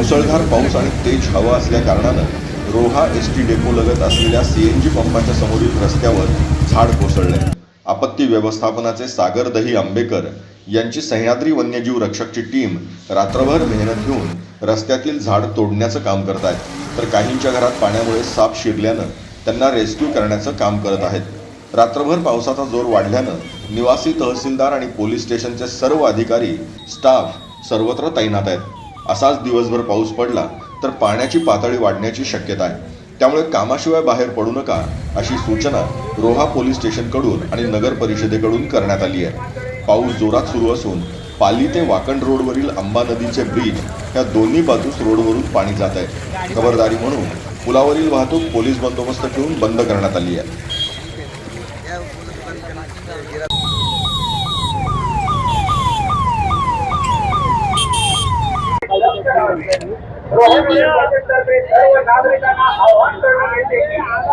मुसळधार पाऊस आणि तेज हवा असल्या कारणानं रोहा एस टी डेपो लगत असलेल्या सीएनजी पंपाच्या समोरील रस्त्यावर झाड कोसळले आपत्ती व्यवस्थापनाचे सागर दही आंबेकर यांची सह्याद्री वन्यजीव रक्षकची टीम रात्रभर मेहनत घेऊन रस्त्यातील झाड तोडण्याचं काम करत आहेत तर काहींच्या घरात पाण्यामुळे साप शिरल्यानं त्यांना रेस्क्यू करण्याचं काम करत आहेत. रात्रभर पावसाचा जोर वाढल्यानं निवासी तहसीलदार आणि पोलीस स्टेशनचे सर्व अधिकारी स्टाफ सर्वत्र तैनात आहेत. असाच दिवसभर पाऊस पडला तर पाण्याची पातळी वाढण्याची शक्यता आहे. त्यामुळे कामाशिवाय बाहेर पडू नका अशी सूचना रोहा पोलीस स्टेशनकडून आणि नगर परिषदेकडून करण्यात आली आहे. पाऊस जोरात सुरू असून पाली ते वाकण रोडवरील अंबा नदीचे ब्रिज या दोन्ही बाजूस रोडवरून पाणी जात आहे. खबरदारी म्हणून पुलावरील वाहतूक पोलीस बंदोबस्त ठेवून बंद करण्यात आली आहे. रोहन प्रोजेक्टतर्फे सर्व नागरिकांना आवाहन